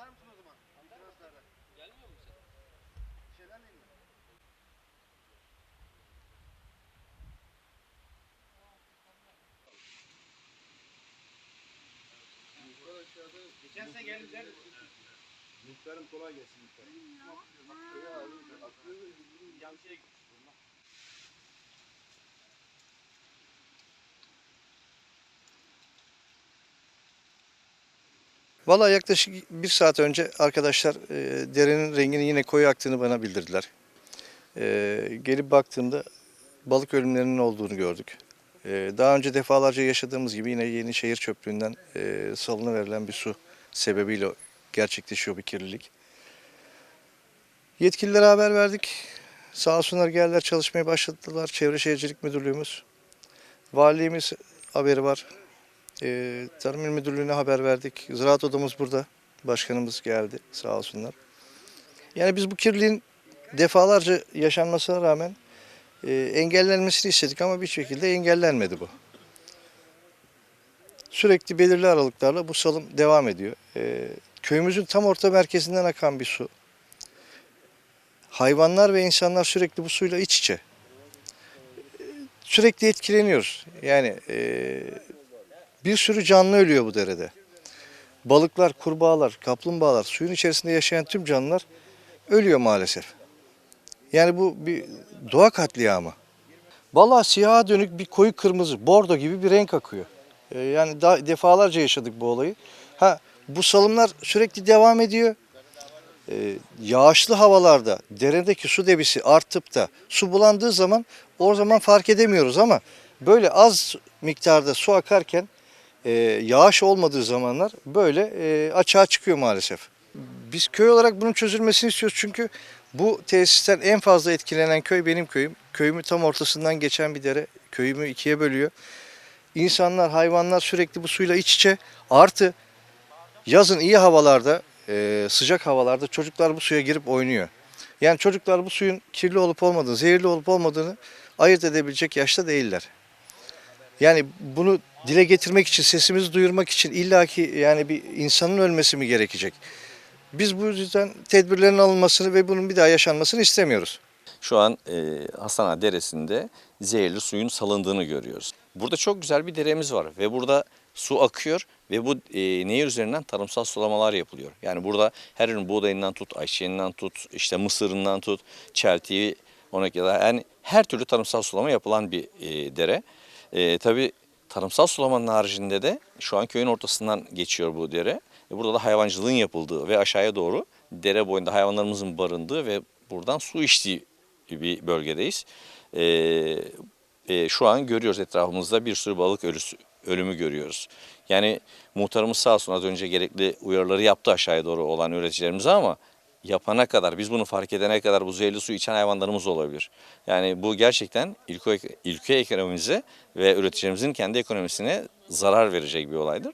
Atlar mısın o zaman? Transferde. Gelmiyor mu sen? Bir şeyler mi? Muhtar aşağıda... Geçen sene geldim der Muhtarım kolay gelsin muhtarım. Ya. Bak, ya, aklını, aklını, aklını, aklını, aklını, aklını, aklını, Valla yaklaşık bir saat önce arkadaşlar e, derenin rengini yine koyu aktığını bana bildirdiler. E, gelip baktığımda balık ölümlerinin olduğunu gördük. E, daha önce defalarca yaşadığımız gibi yine yeni şehir çöplüğünden e, salına verilen bir su sebebiyle gerçekleşiyor bir kirlilik. Yetkililere haber verdik. Sağ olsunlar geldiler çalışmaya başladılar. Çevre Şehircilik Müdürlüğümüz. Valiliğimiz haberi var. Ee, Tarım İl Müdürlüğü'ne haber verdik. Ziraat Odamız burada. Başkanımız geldi sağ olsunlar. Yani biz bu kirliliğin defalarca yaşanmasına rağmen e, engellenmesini istedik ama bir şekilde engellenmedi bu. Sürekli belirli aralıklarla bu salım devam ediyor. Ee, köyümüzün tam orta merkezinden akan bir su. Hayvanlar ve insanlar sürekli bu suyla iç içe. Ee, Sürekli etkileniyoruz. Yani e, bir sürü canlı ölüyor bu derede. Balıklar, kurbağalar, kaplumbağalar, suyun içerisinde yaşayan tüm canlılar ölüyor maalesef. Yani bu bir doğa katliamı. Balığa siyaha dönük bir koyu kırmızı, bordo gibi bir renk akıyor. Ee, Yani daha defalarca yaşadık bu olayı. Ha bu salımlar sürekli devam ediyor. Ee, yağışlı havalarda deredeki su debisi artıp da su bulandığı zaman o zaman fark edemiyoruz ama böyle az miktarda su akarken e, yağış olmadığı zamanlar böyle e, açığa çıkıyor maalesef. Biz köy olarak bunun çözülmesini istiyoruz çünkü bu tesisten en fazla etkilenen köy benim köyüm. Köyümün tam ortasından geçen bir dere köyümü ikiye bölüyor. İnsanlar, hayvanlar sürekli bu suyla iç içe. Artı yazın iyi havalarda, e, sıcak havalarda çocuklar bu suya girip oynuyor. Yani çocuklar bu suyun kirli olup olmadığını, zehirli olup olmadığını ayırt edebilecek yaşta değiller. Yani bunu dile getirmek için, sesimizi duyurmak için illaki yani bir insanın ölmesi mi gerekecek? Biz bu yüzden tedbirlerin alınmasını ve bunun bir daha yaşanmasını istemiyoruz. Şu an e, Hastane Deresi'nde zehirli suyun salındığını görüyoruz. Burada çok güzel bir deremiz var ve burada su akıyor ve bu e, nehir üzerinden tarımsal sulamalar yapılıyor. Yani burada her ürün buğdayından tut, ayçiçeğinden tut, işte mısırından tut, çeltiği, ona kadar yani her türlü tarımsal sulama yapılan bir e, dere. E, tabii tarımsal sulamanın haricinde de şu an köyün ortasından geçiyor bu dere. Burada da hayvancılığın yapıldığı ve aşağıya doğru dere boyunda hayvanlarımızın barındığı ve buradan su içtiği bir bölgedeyiz. E, e, şu an görüyoruz etrafımızda bir sürü balık ölüsü, ölümü görüyoruz. Yani muhtarımız sağ olsun az önce gerekli uyarıları yaptı aşağıya doğru olan üreticilerimize ama yapana kadar, biz bunu fark edene kadar bu zehirli su içen hayvanlarımız olabilir. Yani bu gerçekten ülke, ülke ekonomimize ve üreticilerimizin kendi ekonomisine zarar verecek bir olaydır.